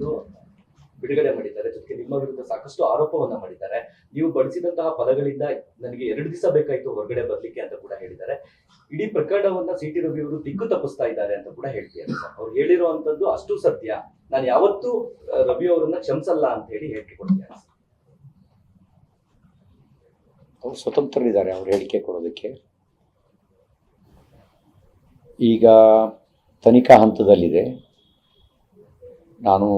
ಒಂದು ಬಿಡುಗಡೆ ಮಾಡಿದ್ದಾರೆ. ಜೊತೆಗೆ ನಿಮ್ಮ ವಿರುದ್ಧ ಸಾಕಷ್ಟು ಆರೋಪವನ್ನ ಮಾಡಿದ್ದಾರೆ. ನೀವು ಬಳಸಿದಂತಹ ಪದಗಳಿಂದ ನನಗೆ ಎರಡು ದಿವಸ ಬೇಕಾಯಿತು ಹೊರಗಡೆ ಬರ್ಲಿಕ್ಕೆ ಅಂತ ಕೂಡ ಹೇಳಿದ್ದಾರೆ. ಇಡೀ ಪ್ರಕರಣವನ್ನ ಸಿ ಟಿ ರವಿ ಅವರು ದಿಕ್ಕು ತಪ್ಪಿಸ್ತಾ ಇದ್ದಾರೆ ಅಂತ ಕೂಡ ಹೇಳ್ತಿದ್ದಾರೆ ಅವ್ರು ಹೇಳಿರುವಂತದ್ದು ಅಷ್ಟು ಸತ್ಯ. ನಾನು ಯಾವತ್ತೂ ರವಿ ಅವರನ್ನ ಕ್ಷಮಿಸಲ್ಲ ಅಂತ ಹೇಳಿ ಹೇಳಿಕೆ ಕೊಡ್ತಿದ್ದಾರೆ ಸರ್. ಅವ್ರು ಸ್ವತಂತ್ರರಿದ್ದಾರೆ ಅವ್ರು ಹೇಳಿಕೆ ಕೊಡೋದಕ್ಕೆ. ಈಗ ತನಿಖಾ ಹಂತದಲ್ಲಿದೆ. ನಾನು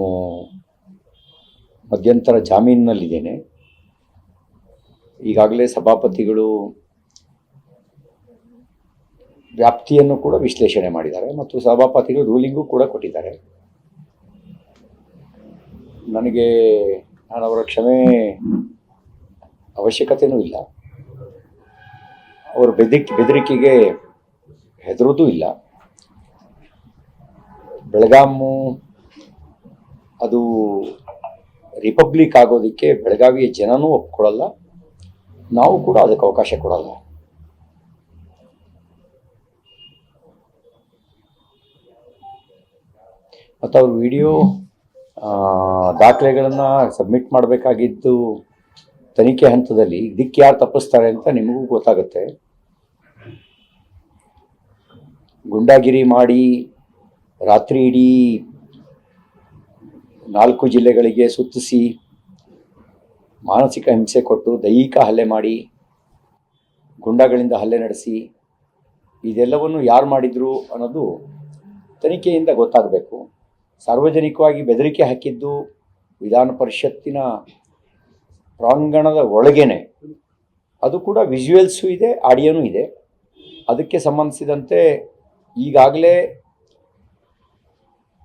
ಮಧ್ಯಂತರ ಜಾಮೀನಿನಲ್ಲಿದ್ದೇನೆ. ಈಗಾಗಲೇ ಸಭಾಪತಿಗಳು ವ್ಯಾಪ್ತಿಯನ್ನು ಕೂಡ ವಿಶ್ಲೇಷಣೆ ಮಾಡಿದ್ದಾರೆ ಮತ್ತು ಸಭಾಪತಿಗಳು ರೂಲಿಂಗು ಕೂಡ ಕೊಟ್ಟಿದ್ದಾರೆ. ನನಗೆ ನಾನು ಅವರ ಕ್ಷಮೆ ಅವಶ್ಯಕತೆಯೂ ಇಲ್ಲ. ಅವರು ಬೆದರಿಕೆ, ಬೆದರಿಕೆಗೆ ಹೆದರೋದೂ ಇಲ್ಲ. ಬೆಳಗಾಮು ಅದು ರಿಪಬ್ಲಿಕ್ ಆಗೋದಕ್ಕೆ ಬೆಳಗಾವಿಯ ಜನನೂ ಒಪ್ಕೊಳ್ಳಲ್ಲ ನಾವು ಕೂಡ ಅದಕ್ಕೆ ಅವಕಾಶ ಕೊಡಲ್ಲ. ಮತ್ತು ಅವ್ರ ವಿಡಿಯೋ ದಾಖಲೆಗಳನ್ನು ಸಬ್ಮಿಟ್ ಮಾಡಬೇಕಾಗಿದ್ದು ತನಿಖೆ ಹಂತದಲ್ಲಿ ಇದಕ್ಕೆ ಯಾರು ತಪ್ಪಿಸ್ತಾರೆ ಅಂತ ನಿಮಗೂ ಗೊತ್ತಾಗುತ್ತೆ. ಗುಂಡಾಗಿರಿ ಮಾಡಿ ರಾತ್ರಿ ಇಡೀ ನಾಲ್ಕು ಜಿಲ್ಲೆಗಳಿಗೆ ಸುತ್ತಿಸಿ ಮಾನಸಿಕ ಹಿಂಸೆ ಕೊಟ್ಟು ದೈಹಿಕ ಹಲ್ಲೆ ಮಾಡಿ ಗುಂಡಗಳಿಂದ ಹಲ್ಲೆ ನಡೆಸಿ ಇದೆಲ್ಲವನ್ನು ಯಾರು ಮಾಡಿದ್ರು ಅನ್ನೋದು ತನಿಖೆಯಿಂದ ಗೊತ್ತಾಗಬೇಕು. ಸಾರ್ವಜನಿಕವಾಗಿ ಬೆದರಿಕೆ ಹಾಕಿದ್ದು ವಿಧಾನ ಪರಿಷತ್ತಿನ ಪ್ರಾಂಗಣದ ಒಳಗೇನೆ. ಅದು ಕೂಡ ವಿಜುವಲ್ಸು ಇದೆ ಆಡಿಯೋನೂ ಇದೆ. ಅದಕ್ಕೆ ಸಂಬಂಧಿಸಿದಂತೆ ಈಗಾಗಲೇ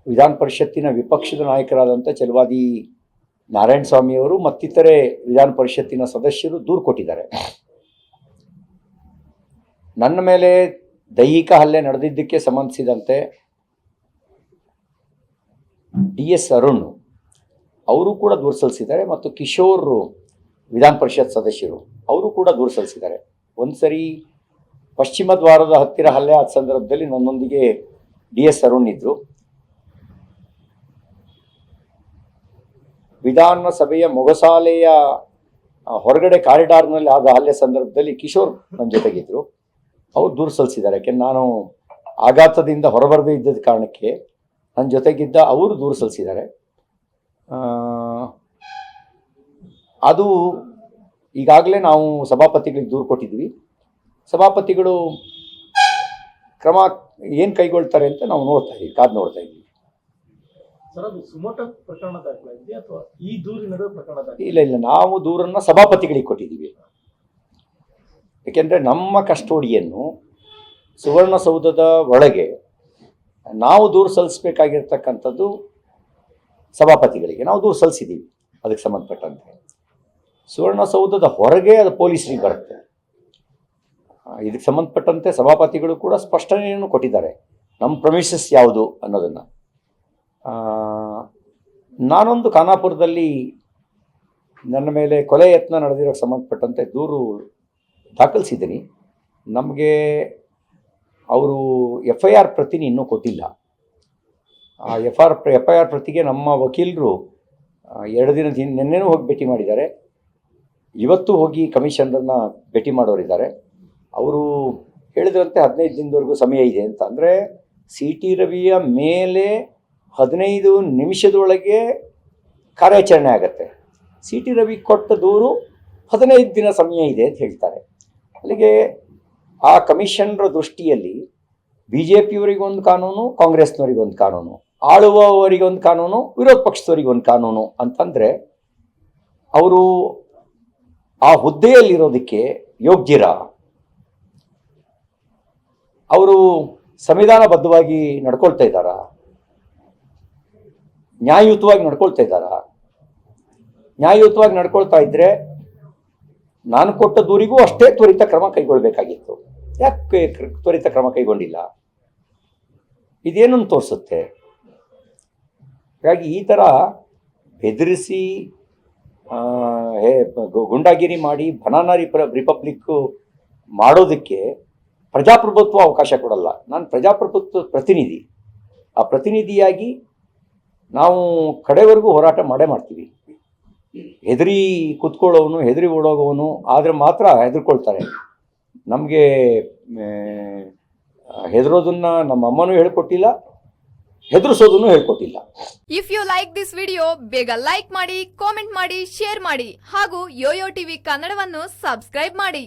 ವಿಧಾನ ಪರಿಷತ್ತಿನ ವಿಪಕ್ಷದ ನಾಯಕರಾದಂಥ ಚಲವಾದಿ ನಾರಾಯಣ ಸ್ವಾಮಿಯವರು ಮತ್ತಿತರೆ ವಿಧಾನ ಪರಿಷತ್ತಿನ ಸದಸ್ಯರು ದೂರು ಕೊಟ್ಟಿದ್ದಾರೆ. ನನ್ನ ಮೇಲೆ ದೈಹಿಕ ಹಲ್ಲೆ ನಡೆದಿದ್ದಕ್ಕೆ ಸಂಬಂಧಿಸಿದಂತೆ ಡಿ ಎಸ್ ಅರುಣ್ ಅವರು ಕೂಡ ದೂರು ಸಲ್ಲಿಸಿದ್ದಾರೆ ಮತ್ತು ಕಿಶೋರ್ ವಿಧಾನ ಪರಿಷತ್ ಸದಸ್ಯರು ಅವರು ಕೂಡ ದೂರು ಸಲ್ಲಿಸಿದ್ದಾರೆ. ಒಂದು ಸರಿ ಪಶ್ಚಿಮ ದ್ವಾರದ ಹತ್ತಿರ ಹಲ್ಲೆ ಆದ ಸಂದರ್ಭದಲ್ಲಿ ನನ್ನೊಂದಿಗೆ ಡಿ ಎಸ್ ಅರುಣ್ ಇದ್ದರು ವಿಧಾನಸಭೆಯ ಮೊಗಸಾಲೆಯ ಹೊರಗಡೆ ಕಾರಿಡಾರ್ನಲ್ಲಿ ಆದ ಹಲ್ಲೆ ಸಂದರ್ಭದಲ್ಲಿ ಕಿಶೋರ್ ನನ್ನ ಜೊತೆಗಿದ್ರು. ಅವ್ರು ದೂರು ಸಲ್ಲಿಸಿದ್ದಾರೆ ಯಾಕೆಂದ್ರೆ ನಾನು ಆಘಾತದಿಂದ ಹೊರಬರದೇ ಇದ್ದ ಕಾರಣಕ್ಕೆ ನನ್ನ ಜೊತೆಗಿದ್ದ ಅವರು ದೂರು ಸಲ್ಲಿಸಿದ್ದಾರೆ ಅದು ಈಗಾಗಲೇ ನಾವು ಸಭಾಪತಿಗಳಿಗೆ ದೂರು ಕೊಟ್ಟಿದ್ವಿ. ಸಭಾಪತಿಗಳು ಕ್ರಮ ಏನು ಕೈಗೊಳ್ತಾರೆ ಅಂತ ನಾವು ನೋಡ್ತಾ ಇದ್ವಿ, ಕಾದು ನೋಡ್ತಾ ಇದ್ದೀವಿ ಇಲ್ಲ ಇಲ್ಲ. ನಾವು ದೂರನ್ನ ಸಭಾಪತಿಗಳಿಗೆ ಕೊಟ್ಟಿದ್ದೀವಿ. ಏಕೆಂದರೆ ನಮ್ಮ ಕಸ್ಟೋಡಿಯನ್ನು ಸುವರ್ಣಸೌಧದ ಒಳಗೆ ನಾವು ದೂರು ಸಲ್ಲಿಸಬೇಕಾಗಿರ್ತಕ್ಕಂಥದ್ದು ಸಭಾಪತಿಗಳಿಗೆ. ನಾವು ದೂರು ಸಲ್ಲಿಸಿದ್ದೀವಿ, ಅದಕ್ಕೆ ಸಂಬಂಧಪಟ್ಟಂತೆ. ಸುವರ್ಣಸೌಧದ ಹೊರಗೆ ಅದು ಪೊಲೀಸರಿಗೆ ಬರುತ್ತೆ. ಇದಕ್ಕೆ ಸಂಬಂಧಪಟ್ಟಂತೆ ಸಭಾಪತಿಗಳು ಕೂಡ ಸ್ಪಷ್ಟನೆಯನ್ನು ಕೊಟ್ಟಿದ್ದಾರೆ. ನಮ್ಮ ಪ್ರಮಿಷಸ್ ಯಾವುದು ಅನ್ನೋದನ್ನು. ನಾನೊಂದು ಖಾನಾಪುರದಲ್ಲಿ ನನ್ನ ಮೇಲೆ ಕೊಲೆ ಯತ್ನ ನಡೆದಿರೋಕ್ಕೆ ಸಂಬಂಧಪಟ್ಟಂತೆ ದೂರು ದಾಖಲಿಸಿದ್ದೀನಿ. ನಮಗೆ ಅವರು ಎಫ್ ಐ ಆರ್ ಪ್ರತಿನಿ ಇನ್ನೂ ಕೊಟ್ಟಿಲ್ಲ. ಆ F R F I R ಪ್ರತಿಗೆ ನಮ್ಮ ವಕೀಲರು ಎರಡು ದಿನ ಹಿಂದೆ ನಿನ್ನೆನೂ ಹೋಗಿ ಭೇಟಿ ಮಾಡಿದ್ದಾರೆ. ಇವತ್ತು ಹೋಗಿ ಕಮಿಷನರನ್ನ ಭೇಟಿ ಮಾಡೋರಿದ್ದಾರೆ. ಅವರು ಹೇಳಿದ್ರಂತೆ ಹದಿನೈದು ದಿನದವರೆಗೂ ಸಮಯ ಇದೆ ಅಂತ. ಅಂದರೆ ಸಿ ಟಿ ರವಿಯ ಮೇಲೆ ಹದಿನೈದು ನಿಮಿಷದೊಳಗೆ ಕಾರ್ಯಾಚರಣೆ ಆಗುತ್ತೆ. ಸಿ ಟಿ ರವಿ ಕೊಟ್ಟ ದೂರು ಹದಿನೈದು ದಿನ ಸಮಯ ಇದೆ ಅಂತ ಹೇಳ್ತಾರೆ. ಅಲ್ಲಿಗೆ ಆ ಕಮಿಷನ್ರ ದೃಷ್ಟಿಯಲ್ಲಿ ಬಿ ಜೆ ಪಿಯವರಿಗೊಂದು ಕಾನೂನು ಕಾಂಗ್ರೆಸ್ನವರಿಗೊಂದು ಕಾನೂನು ಆಳುವವರಿಗೊಂದು ಕಾನೂನು, ವಿರೋಧ ಪಕ್ಷದವರಿಗೊಂದು ಕಾನೂನು ಅಂತಂದರೆ ಅವರು ಆ ಹುದ್ದೆಯಲ್ಲಿರೋದಕ್ಕೆ ಯೋಗ್ಯರ? ಅವರು ಸಂವಿಧಾನಬದ್ಧವಾಗಿ ನಡ್ಕೊಳ್ತಾ ಇದ್ದಾರಾ? ನ್ಯಾಯಯುತವಾಗಿ ನಡ್ಕೊಳ್ತಾ ಇದ್ದಾರಾ? ನ್ಯಾಯಯುತವಾಗಿ ನಡ್ಕೊಳ್ತಾ ಇದ್ರೆ ನಾನು ಕೊಟ್ಟ ದೂರಿಗೂ ಅಷ್ಟೇ ತ್ವರಿತ ಕ್ರಮ ಕೈಗೊಳ್ಳಬೇಕಾಗಿತ್ತು ಯಾಕೆ ತ್ವರಿತ ಕ್ರಮ ಕೈಗೊಂಡಿಲ್ಲ? ಇದೇನನ್ನು ತೋರಿಸುತ್ತೆ? ಹಾಗಾಗಿ ಈ ಥರ ಬೆದರಿಸಿ ಹೇ ಗುಂಡಾಗಿರಿ ಮಾಡಿ ಬನಾನಾ ರಿಪ ರಿಪಬ್ಲಿಕ್ಕು ಮಾಡೋದಕ್ಕೆ ಪ್ರಜಾಪ್ರಭುತ್ವ ಅವಕಾಶ ಕೊಡಲ್ಲ. ನಾನು ಪ್ರಜಾಪ್ರಭುತ್ವ ಪ್ರತಿನಿಧಿ. ಆ ಪ್ರತಿನಿಧಿಯಾಗಿ ನಾವು ಕಡೆವರೆಗೂ ಹೋರಾಟ ಮಾಡೇ ಮಾಡ್ತೀವಿ. ಹೆದರಿ ಕುತ್ಕೊಳ್ಳೋವನು, ಹೆದರಿ ಓಡೋಗೋವನು, ಆದರೆ ಮಾತ್ರ ಹೆದರ್ಕೊಳ್ತಾರೆ. ನಮಗೆ ಹೆದರೋದನ್ನ ನಮ್ಮ ಅಮ್ಮನೂ ಹೇಳ್ಕೊಟ್ಟಿಲ್ಲ, ಹೆದರಿಸೋದನ್ನು ಹೇಳ್ಕೊಟ್ಟಿಲ್ಲ. If you like this video ಬೇಗ ಲೈಕ್ ಮಾಡಿ ಕಾಮೆಂಟ್ ಮಾಡಿ ಶೇರ್ ಮಾಡಿ, ಹಾಗೂ ಯೋಯೋ ಟಿವಿ ಕನ್ನಡವನ್ನು ಸಬ್ಸ್ಕ್ರೈಬ್ ಮಾಡಿ.